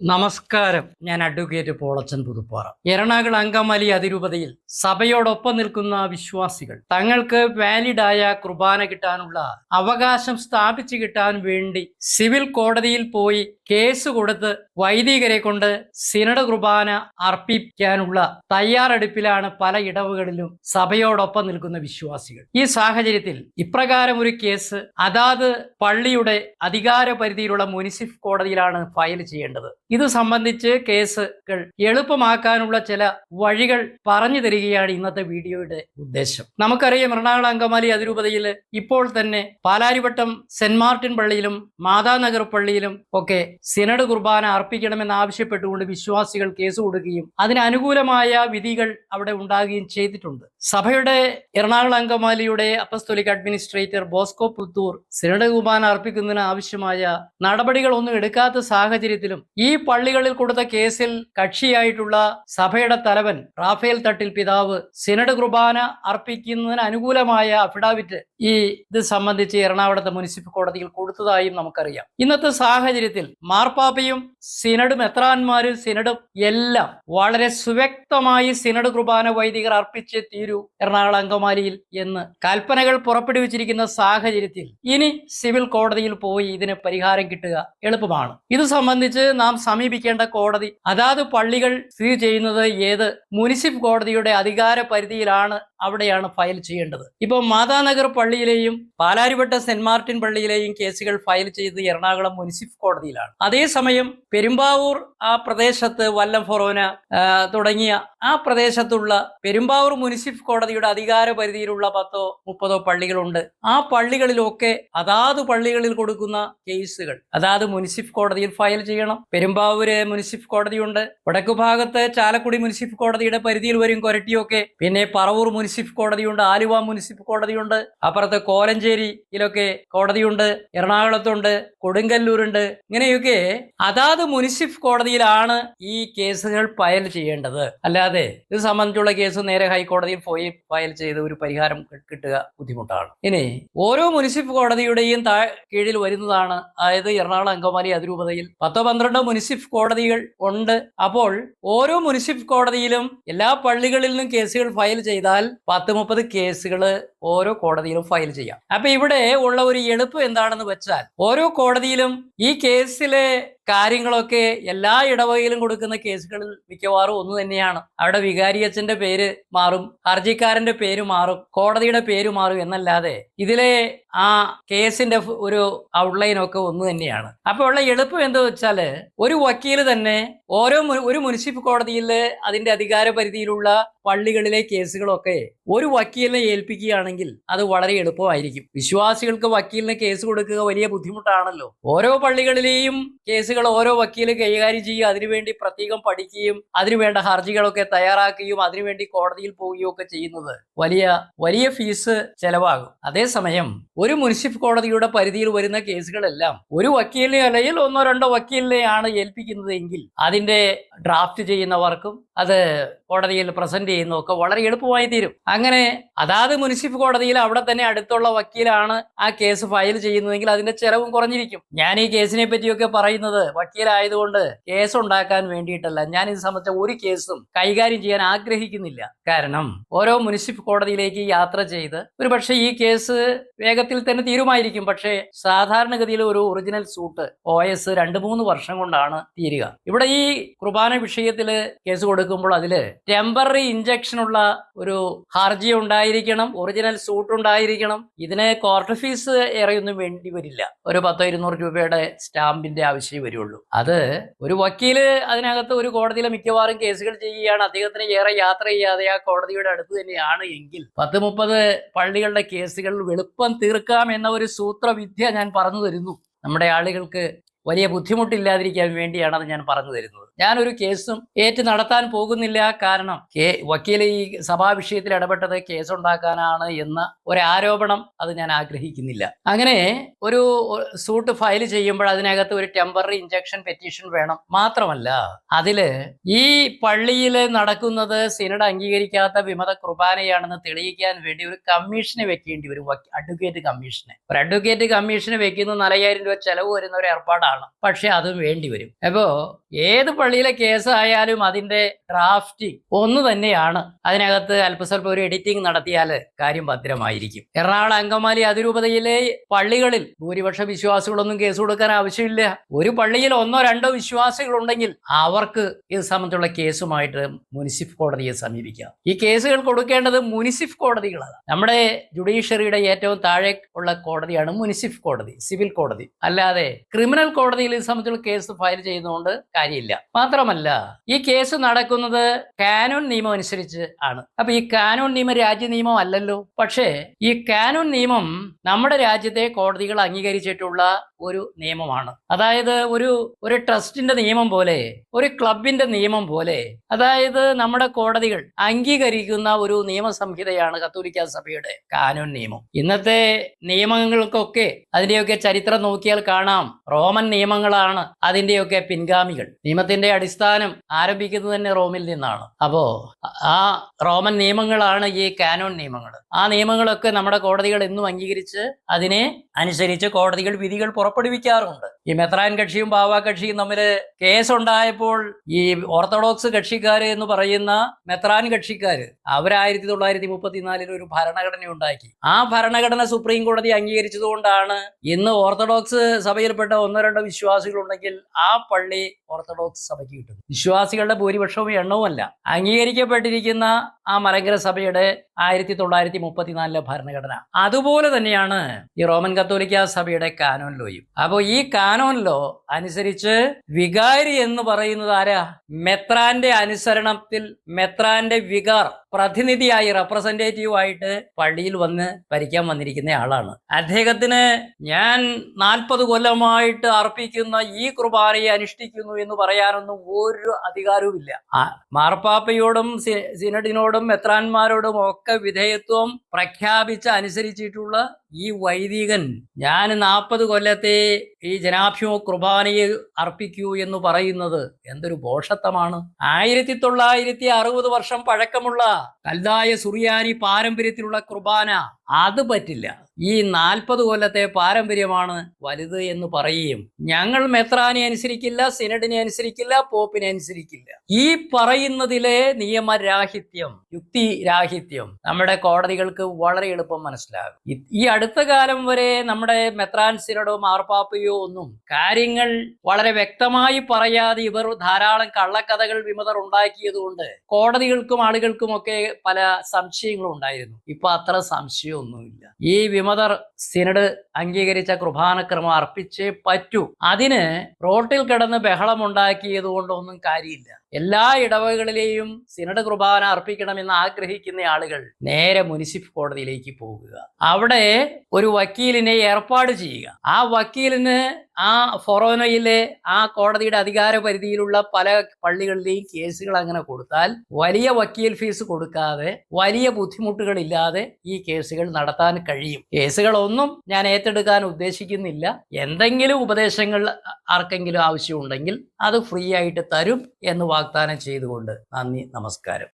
നമസ്കാരം. ഞാൻ അഡ്വക്കേറ്റ് പോളച്ചൻ പുതുപ്പാറ. എറണാകുളം അങ്കമാലി അതിരൂപതയിൽ സഭയോടൊപ്പം നിൽക്കുന്ന വിശ്വാസികൾ തങ്ങൾക്ക് വാലിഡായ കുർബാന കിട്ടാനുള്ള അവകാശം സ്ഥാപിച്ചു കിട്ടാൻ വേണ്ടി സിവിൽ കോടതിയിൽ പോയി കേസ് കൊടുത്ത് വൈദികരെ കൊണ്ട് സിനഡ് കുർബാന അർപ്പിക്കാനുള്ള തയ്യാറെടുപ്പിലാണ് പല ഇടവുകളിലും സഭയോടൊപ്പം നിൽക്കുന്ന വിശ്വാസികൾ. ഈ സാഹചര്യത്തിൽ ഇപ്രകാരം ഒരു കേസ് അതാത് പള്ളിയുടെ അധികാര പരിധിയിലുള്ള മുനിസിഫ് കോടതിയിലാണ് ഫയൽ ചെയ്യേണ്ടത്. ഇത് സംബന്ധിച്ച് കേസുകൾ എളുപ്പമാക്കാനുള്ള ചില വഴികൾ പറഞ്ഞു തരികയാണ് ഇന്നത്തെ വീഡിയോയുടെ ഉദ്ദേശം. നമുക്കറിയാം എറണാകുളം അങ്കമാലി അതിരൂപതയിൽ ഇപ്പോൾ തന്നെ പാലാരിവട്ടം സെന്റ് മാർട്ടിൻ പള്ളിയിലും മാതാനഗർ പള്ളിയിലും ഒക്കെ സിനഡ് കുർബാന അർപ്പിക്കണമെന്ന് ആവശ്യപ്പെട്ടുകൊണ്ട് വിശ്വാസികൾ കേസ് കൊടുക്കുകയും അതിനനുകൂലമായ വിധികൾ അവിടെ ഉണ്ടാകുകയും ചെയ്തിട്ടുണ്ട്. സഭയുടെ Ernakulam അങ്കമാലിയുടെ apostolic administrator Bosco Puthur synod കുർബാന അർപ്പിക്കുന്നതിന് ആവശ്യമായ നടപടികളൊന്നും എടുക്കാത്ത സാഹചര്യത്തിലും ഈ പള്ളികളിൽ കൊടുത്ത കേസിൽ കക്ഷിയായിട്ടുള്ള സഭയുടെ തലവൻ റാഫേൽ തട്ടിൽ പിതാവ് സിനഡ് കുർബാന അർപ്പിക്കുന്നതിന് അനുകൂലമായ അഫിഡാവിറ്റ് ഈ ഇത് സംബന്ധിച്ച് എറണാകുളത്തെ മുനിസിപ്പൽ കോടതിയിൽ കൊടുത്തതായും നമുക്കറിയാം. ഇന്നത്തെ സാഹചര്യത്തിൽ മാർപ്പാപ്പയും സിനഡും എത്രാന്മാരും സിനഡും എല്ലാം വളരെ സുവ്യക്തമായി സിനഡ് കുർബാന വൈദികർ അർപ്പിച്ച് തീരൂ എറണാകുളം അങ്കമാലിയിൽ എന്ന് കൽപ്പനകൾ പുറപ്പെടുവിച്ചിരിക്കുന്ന സാഹചര്യത്തിൽ ഇനി സിവിൽ കോടതിയിൽ പോയി ഇതിന് പരിഹാരം കിട്ടുക എളുപ്പമാണ്. ഇത് സംബന്ധിച്ച് നാം സമീപിക്കേണ്ട കോടതി. അതാത് പള്ളികൾ സ്ഥിതി ചെയ്യുന്നത് ഏത്? മുനിസിപ്പ് കോടതിയുടെ അധികാര പരിധിയിലാണ് അവിടെയാണ് ഫയൽ ചെയ്യേണ്ടത്. ഇപ്പോൾ മാതാനഗർ പള്ളിയിലെയും പാലാരിവട്ട സെന്റ് മാർട്ടിൻ പള്ളിയിലെയും കേസുകൾ ഫയൽ ചെയ്തത് എറണാകുളം മുനിസിപ്പ് കോടതിയിലാണ്. അതേസമയം പെരുമ്പാവൂർ ആ പ്രദേശത്ത് വല്ലം ഫൊറോന തുടങ്ങിയ ആ പ്രദേശത്തുള്ള പെരുമ്പാവൂർ മുനിസിപ്പ് കോടതിയുടെ അധികാര പരിധിയിലുള്ള പത്തോ മുപ്പതോ പള്ളികളുണ്ട്. ആ പള്ളികളിലൊക്കെ അതാത് പള്ളികളിൽ കൊടുക്കുന്ന കേസുകൾ അതാത് മുനിസിപ്പ് കോടതിയിൽ ഫയൽ ചെയ്യണം. പെരുമ്പാവൂര് മുനിസിപ്പൽ കോടതിയുണ്ട്. വടക്കു ഭാഗത്ത് ചാലക്കുടി മുനിസിപ്പൽ കോടതിയുടെ പരിധിയിൽ വരും കൊരട്ടിയൊക്കെ. പിന്നെ പറവൂർ മുനിസിപ്പൽ കോടതിയുണ്ട് ആലുവ മുനിസിപ്പൽ കോടതിയുണ്ട് അപ്പുറത്ത് കോലഞ്ചേരിയിലൊക്കെ കോടതിയുണ്ട് എറണാകുളത്തുണ്ട് കൊടുങ്കല്ലൂരുണ്ട് ഇങ്ങനെയൊക്കെ അതാത് മുനിസിപ്പൽ കോടതിയിലാണ് ഈ കേസുകൾ ഫയൽ ചെയ്യേണ്ടത്. അല്ലാതെ ഇത് സംബന്ധിച്ചുള്ള കേസ് നേരെ ഹൈക്കോടതിയിൽ പോയി ഫയൽ ചെയ്ത് ഒരു പരിഹാരം കിട്ടുക ബുദ്ധിമുട്ടാണ്. ഇനി ഓരോ മുനിസിപ്പൽ കോടതിയുടെയും താ കീഴിൽ വരുന്നതാണ്. അതായത് എറണാകുളം അങ്കമാലി അതിരൂപതയിൽ പത്തോ പന്ത്രണ്ടോ മുനിസിപ്പൽ കോടതികൾ ഉണ്ട്. അപ്പോൾ ഓരോ മുനിസിപ്പൽ കോടതിയിലും എല്ലാ പള്ളികളിൽ നിന്നും കേസുകൾ ഫയൽ ചെയ്താൽ പത്ത് മുപ്പത് കേസുകൾ ഓരോ കോടതിയിലും ഫയൽ ചെയ്യാം. അപ്പൊ ഇവിടെ ഉള്ള ഒരു എളുപ്പം എന്താണെന്ന് വെച്ചാൽ ഓരോ കോടതിയിലും ഈ കേസിലെ കാര്യങ്ങളൊക്കെ എല്ലാ ഇടവകയിലും കൊടുക്കുന്ന കേസുകളിൽ മിക്കവാറും ഒന്ന് തന്നെയാണ്. അവിടെ വികാരിയച്ഛന്റെ പേര് മാറും ഹർജിക്കാരന്റെ പേര് മാറും കോടതിയുടെ പേര് മാറും എന്നല്ലാതെ ഇതിലെ ആ കേസിന്റെ ഒരു ഔട്ട്ലൈൻ ഒക്കെ ഒന്ന് തന്നെയാണ്. അപ്പോൾ ഉള്ള എളുപ്പം എന്താ വെച്ചാൽ ഒരു വക്കീൽ തന്നെ ഓരോ ഒരു മുനിസിപ്പൽ കോടതിയിൽ അതിന്റെ അധികാര പരിധിയിലുള്ള പള്ളികളിലെ കേസുകളൊക്കെ ഒരു വക്കീലിനെ ഏൽപ്പിക്കുകയാണെങ്കിൽ അത് വളരെ എളുപ്പമായിരിക്കും. വിശ്വാസികൾക്ക് വക്കീലിനെ കേസ് കൊടുക്കുക വലിയ ബുദ്ധിമുട്ടാണല്ലോ. ഓരോ പള്ളികളിലെയും കേസുകൾ ഓരോ വക്കീൽ കൈകാര്യം ചെയ്യുകയും അതിനുവേണ്ടി പ്രത്യേകം പഠിക്കുകയും അതിനുവേണ്ട ഹർജികളൊക്കെ തയ്യാറാക്കുകയും അതിനുവേണ്ടി കോടതിയിൽ പോവുകയും ഒക്കെ ചെയ്യുന്നത് വലിയ വലിയ ഫീസ് ചെലവാകും. അതേസമയം ഒരു മുനിസിപ്പൽ കോടതിയുടെ പരിധിയിൽ വരുന്ന കേസുകളെല്ലാം ഒരു വക്കീലിനെ അല്ലെങ്കിൽ ഒന്നോ രണ്ടോ വക്കീലിനെയാണ് ഏൽപ്പിക്കുന്നത് എങ്കിൽ അതിന്റെ ഡ്രാഫ്റ്റ് ചെയ്യുന്നവർക്കും അത് കോടതിയിൽ പ്രസന്റ് ചെയ്യുന്നതൊക്കെ വളരെ എളുപ്പമായി തീരും. അങ്ങനെ അതാത് മുനിസിപ്പൽ കോടതിയിൽ അവിടെ തന്നെ അടുത്തുള്ള വക്കീലാണ് ആ കേസ് ഫയൽ ചെയ്യുന്നതെങ്കിൽ അതിന്റെ ചെലവും കുറഞ്ഞിരിക്കും. ഞാൻ ഈ കേസിനെ പറ്റിയൊക്കെ പറയുന്നത് വക്കീലായതുകൊണ്ട് കേസ് ഉണ്ടാക്കാൻ വേണ്ടിയിട്ടല്ല. ഞാൻ ഇത് സംബന്ധിച്ച ഒരു കേസും കൈകാര്യം ചെയ്യാൻ ആഗ്രഹിക്കുന്നില്ല. കാരണം ഓരോ മുനിസിപ്പൽ കോടതിയിലേക്ക് യാത്ര ചെയ്ത് ഒരു പക്ഷേ ഈ കേസ് വേഗത്തിൽ തന്നെ തീരുമായിരിക്കും. പക്ഷേ സാധാരണഗതിയിൽ ഒരു ഒറിജിനൽ സൂട്ട് ഒ എസ് രണ്ട് മൂന്ന് വർഷം കൊണ്ടാണ് തീരുക. ഇവിടെ ഈ കുർബാന വിഷയത്തിൽ കേസ് കൊടുക്കുമ്പോൾ അതിൽ ടെമ്പററി ഇഞ്ചക്ഷനുള്ള ഒരു ഹർജി ഉണ്ടായിരിക്കണം ഒറിജിനൽ സൂട്ട് ഉണ്ടായിരിക്കണം. ഇതിന് കോർട്ട് ഫീസ് ഏറെയൊന്നും വേണ്ടി വരില്ല. ഒരു പത്തോ ഇരുന്നൂറ് രൂപയുടെ സ്റ്റാമ്പിന്റെ ആവശ്യമേ വരുള്ളൂ. അത് ഒരു വക്കീൽ അതിനകത്ത് ഒരു കോടതിയിലെ മിക്കവാറും കേസുകൾ ചെയ്യുകയാണ്. അദ്ദേഹത്തിന് ഏറെ യാത്ര ചെയ്യാതെ ആ കോടതിയുടെ അടുത്ത് തന്നെയാണ് എങ്കിൽ പത്ത് മുപ്പത് പള്ളികളുടെ കേസുകൾ എളുപ്പം തീർക്കാം എന്ന ഒരു സൂത്രവിദ്യ ഞാൻ പറഞ്ഞു തരുന്നു. നമ്മുടെ ആളുകൾക്ക് വലിയ ബുദ്ധിമുട്ടില്ലാതിരിക്കാൻ വേണ്ടിയാണ് അത് ഞാൻ പറഞ്ഞു തരുന്നത്. ഞാനൊരു കേസും ഏറ്റ് നടത്താൻ പോകുന്നില്ല. കാരണം കേ- വക്കീൽ ഈ സഭാ വിഷയത്തിൽ ഇടപെട്ടത് കേസുണ്ടാക്കാനാണ് എന്ന ഒരു ആരോപണം അത് ഞാൻ ആഗ്രഹിക്കുന്നില്ല. അങ്ങനെ ഒരു സൂട്ട് ഫയൽ ചെയ്യുമ്പോൾ അതിനകത്ത് ഒരു ടെമ്പററി ഇഞ്ചക്ഷൻ പെറ്റീഷൻ വേണം. മാത്രമല്ല അതിൽ ഈ പള്ളിയിൽ നടക്കുന്നത് സിനഡ് അംഗീകരിക്കാത്ത വിമത കുർബാനയാണെന്ന് തെളിയിക്കാൻ വേണ്ടി ഒരു കമ്മീഷനെ വെക്കേണ്ടി വരും. അഡ്വക്കേറ്റ് കമ്മീഷനെ. ഒരു അഡ്വക്കേറ്റ് കമ്മീഷന് വെക്കുന്ന നാലയ്യായിരം രൂപ ചെലവ് വരുന്ന ഒരു ഏർപ്പാടാണ്. പക്ഷെ അതും വേണ്ടി വരും. അപ്പോ ഏത് പള്ളിയിലെ കേസായാലും അതിന്റെ ഡ്രാഫ്റ്റിംഗ് ഒന്ന് തന്നെയാണ്. അതിനകത്ത് അല്പസ്വല്പം ഒരു എഡിറ്റിംഗ് നടത്തിയാൽ കാര്യം ഭദ്രമായിരിക്കും. എറണാകുളം അങ്കമാലി അതിരൂപതയിലെ പള്ളികളിൽ ഭൂരിപക്ഷ വിശ്വാസികളൊന്നും കേസ് കൊടുക്കാൻ ആവശ്യമില്ല. ഒരു പള്ളിയിൽ ഒന്നോ രണ്ടോ വിശ്വാസികൾ ഉണ്ടെങ്കിൽ അവർക്ക് ഇത് സംബന്ധിച്ചുള്ള കേസുമായിട്ട് മുനിസിഫ് കോടതിയെ സമീപിക്കാം. ഈ കേസുകൾ കൊടുക്കേണ്ടത് മുനിസിഫ് കോടതികളാണ്. നമ്മുടെ ജുഡീഷ്യറിയുടെ ഏറ്റവും താഴെ ഉള്ള കോടതിയാണ് മുനിസിഫ് കോടതി സിവിൽ കോടതി. അല്ലാതെ ക്രിമിനൽ കോടതിയിൽ ഇത് സംബന്ധിച്ചുള്ള കേസ് ഫയൽ ചെയ്യുന്നതുകൊണ്ട് കാര്യമില്ല. മാത്രമല്ല ഈ കേസ് നടക്കുന്നത് കാനൂൺ നിയമം അനുസരിച്ച് ആണ്. അപ്പൊ ഈ കാനൂൺ നിയമം രാജ്യ നിയമം അല്ലല്ലോ. പക്ഷേ ഈ കാനൂൺ നിയമം നമ്മുടെ രാജ്യത്തെ കോടതികൾ അംഗീകരിച്ചിട്ടുള്ള ഒരു നിയമമാണ്. അതായത് ഒരു ഒരു ട്രസ്റ്റിന്റെ നിയമം പോലെ ഒരു ക്ലബിന്റെ നിയമം പോലെ അതായത് നമ്മുടെ കോടതികൾ അംഗീകരിക്കുന്ന ഒരു നിയമസംഹിതയാണ് കത്തോലിക്ക സഭയുടെ കാനൂൺ നിയമം. ഇന്നത്തെ നിയമങ്ങൾക്കൊക്കെ അതിന്റെയൊക്കെ ചരിത്രം നോക്കിയാൽ കാണാം. റോമൻ നിയമങ്ങളാണ് അതിന്റെയൊക്കെ പിൻഗാമികൾ. നിയമത്തിന്റെ അടിസ്ഥാനം ആരംഭിക്കുന്നത് തന്നെ റോമിൽ നിന്നാണ്. അപ്പോ ആ റോമൻ നിയമങ്ങളാണ് ഈ കാനോൺ നിയമങ്ങൾ. ആ നിയമങ്ങളൊക്കെ നമ്മുടെ കോടതികൾ എന്നും അംഗീകരിച്ച് അതിനെ അനുസരിച്ച് കോടതികൾ വിധികൾ പുറപ്പെടുവിക്കാറുണ്ട്. ഈ മെത്രാൻ കക്ഷിയും ബാവ കക്ഷിയും തമ്മിൽ കേസുണ്ടായപ്പോൾ ഈ ഓർത്തഡോക്സ് കക്ഷിക്കാര് എന്ന് പറയുന്ന മെത്രാൻ കക്ഷിക്കാര് അവരായിരത്തി തൊള്ളായിരത്തി മുപ്പത്തിനാലിൽ ഒരു ഭരണഘടന ഉണ്ടാക്കി. ആ ഭരണഘടന സുപ്രീം കോടതി അംഗീകരിച്ചതുകൊണ്ടാണ് ഇന്ന് ഓർത്തഡോക്സ് സഭയിൽപ്പെട്ട ഒന്നോ രണ്ടോ വിശ്വാസികൾ ഉണ്ടെങ്കിൽ ആ പള്ളി ഓർത്തഡോക്സ് സഭയ്ക്ക് കിട്ടും വിശ്വാസികളുടെ ഭൂരിപക്ഷവും എണ്ണവുമല്ല അംഗീകരിക്കപ്പെട്ടിരിക്കുന്ന ആ മലങ്കര സഭയുടെ ആയിരത്തി തൊള്ളായിരത്തി മുപ്പത്തിനാലിലെ ഭരണഘടന. അതുപോലെ തന്നെയാണ് ഈ റോമൻ കത്തോലിക്ക സഭയുടെ കാനോൻ ലോയും. അപ്പോൾ ഈ കാനോൻ ലോ അനുസരിച്ച് വികാരി എന്ന് പറയുന്നത് ആരാ? മെത്രാന്റെ അനുസരണത്തിൽ മെത്രാന്റെ വികാർ. പ്രതിനിധിയായി റെപ്രസെന്റേറ്റീവ് ആയിട്ട് പള്ളിയിൽ വന്ന് ഭരിക്കാൻ വന്നിരിക്കുന്ന ആളാണ്. അദ്ദേഹത്തിന് ഞാൻ നാൽപ്പത് കൊല്ലമായിട്ട് അർപ്പിക്കുന്ന ഈ കുർബാനയെ അനുഷ്ഠിക്കുന്നു എന്ന് പറയാനൊന്നും ഒരു അധികാരവുമില്ല. മാർപ്പാപ്പയോടും സിനഡിനോടും മെത്രാന്മാരോടും ഒക്കെ വിധേയത്വം പ്രഖ്യാപിച്ച് അനുസരിച്ചിട്ടുള്ള ഈ വൈദികൻ ഞാൻ നാൽപ്പത് കൊല്ലത്തെ ഈ ജനാഭിമുഖ കുർബാനയെ അർപ്പിക്കൂ എന്ന് പറയുന്നത് എന്തൊരു ബോഷത്തമാണ്. ആയിരത്തി തൊള്ളായിരത്തി അറുപത് വർഷം പഴക്കമുള്ള കൽതായ സുറിയാനി പാരമ്പര്യത്തിലുള്ള കുർബാന. അത് പറ്റില്ല. ഈ നാൽപ്പത് കൊല്ലത്തെ പാരമ്പര്യമാണ് വലുത് എന്ന് പറയുകയും ഞങ്ങൾ മെത്രാനെ അനുസരിക്കില്ല സിനഡിനെ അനുസരിക്കില്ല പോപ്പിനെ അനുസരിക്കില്ല. ഈ പറയുന്നതിലെ നിയമരാഹിത്യം യുക്തി രാഹിത്യം നമ്മുടെ കോടതികൾക്ക് വളരെ എളുപ്പം മനസ്സിലാകും. ഈ അടുത്ത കാലം വരെ നമ്മുടെ മെത്രാൻ സിനഡോ മാർപ്പാപ്പയോ ഒന്നും കാര്യങ്ങൾ വളരെ വ്യക്തമായി പറയാതെ ഇവർ ധാരാളം കള്ളക്കഥകൾ വിമതർ ഉണ്ടാക്കിയതുകൊണ്ട് കോടതികൾക്കും ആളുകൾക്കും ഒക്കെ പല സംശയങ്ങളും ഉണ്ടായിരുന്നു. ഇപ്പൊ അത്ര സംശയമൊന്നുമില്ല ഈ വിമതർ സിനഡ് അംഗീകരിച്ച കുർബാനക്രമം അർപ്പിച്ചേ പറ്റൂ. അതിന് റോട്ടിൽ കിടന്ന് ബഹളമുണ്ടാക്കിയത് കൊണ്ടൊന്നും കാര്യമില്ല. എല്ലാ ഇടവകളിലെയും സിനഡ് കുർബാന അർപ്പിക്കണമെന്ന് ആഗ്രഹിക്കുന്ന ആളുകൾ നേരെ മുനിസിപ്പൽ കോടതിയിലേക്ക് പോകുക. അവിടെ ഒരു വക്കീലിനെ ഏർപ്പാട് ചെയ്യുക. ആ വക്കീലിന് ആ ഫൊറോനയിലെ ആ കോടതിയുടെ അധികാര പരിധിയിലുള്ള പല പള്ളികളിലെയും കേസുകൾ അങ്ങനെ കൊടുത്താൽ വലിയ വക്കീൽ ഫീസ് കൊടുക്കാതെ വലിയ ബുദ്ധിമുട്ടുകളില്ലാതെ ഈ കേസുകൾ നടത്താൻ കഴിയും. കേസുകളൊന്നും ഞാൻ ഏറ്റെടുക്കാൻ ഉദ്ദേശിക്കുന്നില്ല. എന്തെങ്കിലും ഉപദേശങ്ങൾ ആർക്കെങ്കിലും ആവശ്യമുണ്ടെങ്കിൽ അത് ഫ്രീ ആയിട്ട് തരും എന്ന് വാഗ്ദാനം ചെയ്തുകൊണ്ട് നന്ദി നമസ്കാരം.